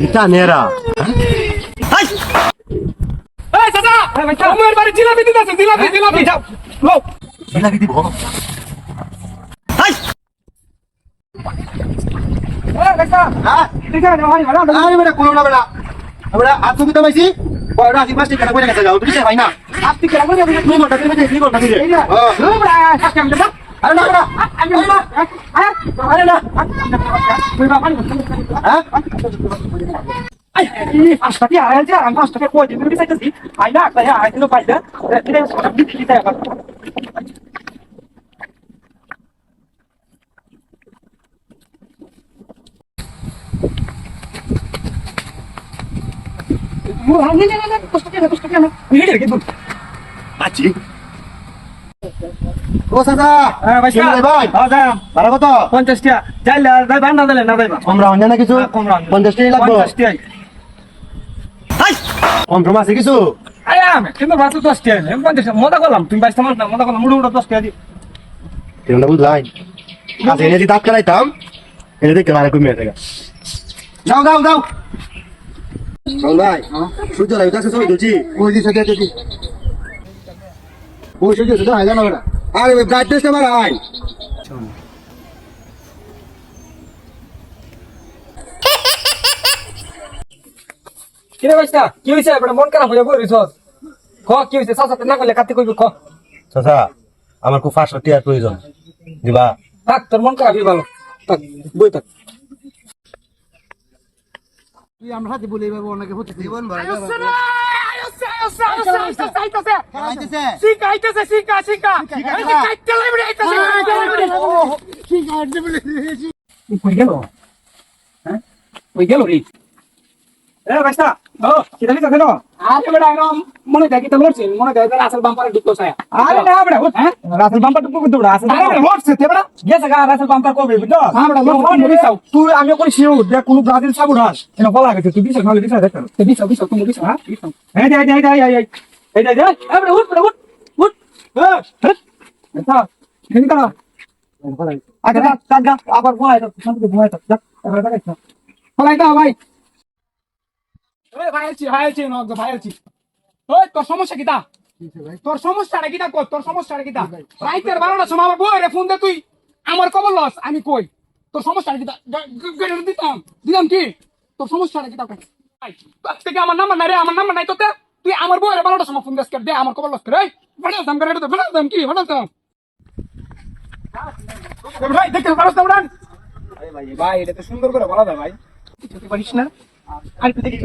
এটা নেরা জিলাপি দিতেছে জিলাপি জিলাপি যাও জিলাপি দিব এই আরে না তুমি তুমি না তুমি তুমি আরে না বেটা আমি না আরে না তুই বাবা হ্যাঁ? এই এই পাঁচটা কি আয় যে আমি পাঁচটা কই দিবি দিতে চাইতেছি আই না আই দিলো পাইছে এটা ও সাদা হ্যাঁ ভাই ভাই? হ্যাঁ যাই ভাড়া কত? 50 টাকা যাইলে যাই বান্না দিলে না যাইবা কম রাউন্ড না কিছু? কম রাউন্ড। পঞ্চাশ টাকা লাগবে? 50 টাকা হাই! কম প্রম আছে কিছু? আরে আমি কিন্তু বাসু 10 টাকা আমি 50 টাকা মজা করলাম। তুমি বাইশ তোমার না মজা করলাম। মুড়ো মুড়ো 10 টাকা দি কেমন বুঝলাই আচ্ছা এনে যদি দাঁত কাটাইতাম। এনে দেখতে মারে কমিয়ে দেখা যাও যাও যাও। ভাই। সূর্য লাগবে কাছে ছবি তুলছি ওই দে সূর্য বেটা। আরে ভাই আমার হাই কি রে বাইস্তা কি হইছে? বড় মন খারাপ হয়ে পড়িস খ কি হইছে? সাসা না করলে কাতে কইবি খ চাচা আমার খুব ফাঁস টিয়ার প্রয়োজন। দিবা? থাক তোর মন খারাপই ভালো। থাক বই থাক। জীবন ভরা শিখাইতেছে শিখা শিখা কই গেল হ্যাঁ কই গেল রে এ বাইস্তা ও কিটা লিখা কেন আরে বড় একদম মনে দেখি তো লড়ছে মনে দেখি তার আসল বাম্পারে ঢুকতো ছায়া আরে না বড় হ্যাঁ আসল বাম্পার ঢুকতো কিন্তু আরে বড় লড়ছে তে বড় গেছে গা আসল বাম্পার কবে বুঝছ হ্যাঁ বড় লড়ছে বিছাও তুই আমি কোন শিও দেখ কোন ব্রাজিল সাবুর হাস এনে বলা গেছে তুই বিছাও নালে বিছাও দেখ তুই বিছাও বিছাও তুমি বিছাও হ্যাঁ বিছাও এই দে এই দে এই দে দে এ বড় উঠ বড় উঠ উঠ। হ্যাঁ এটা কেন করা আগে যা যা যা আবার ভয় তো শান্তি ভয় তো যা। এবার দেখা ভাই। ওই ভাই আছি ভাই আছি নক ভাই আছি ওই তোর সমস্যা কিটা তোর সমস্যাটা কিটা কর তোর সমস্যাটা কিটা রাইতের বারোটার সময় আমার বই রে ফোন দে তুই। আমার খবর লস আমি কই? তোর সমস্যাটা দিতাম। দিতাম কি? তোর সমস্যাটা কিটা কর? ভাই, তোর থেকে আমার নাম্বার নাই রে আমার নাম্বার নাই তোতে তুই আমার বই রে বারোটার সময় ফোন দেস দে আমার খবর লস করে ভাড়া দাম করে দাম কি? ভাড়া দাম। ভাই দেখতে ভাড়া দাম উড়ান। ভাই এটা তো সুন্দর করে বলা যায় ভাই। কিছু পারিস না? আর একটু দেখি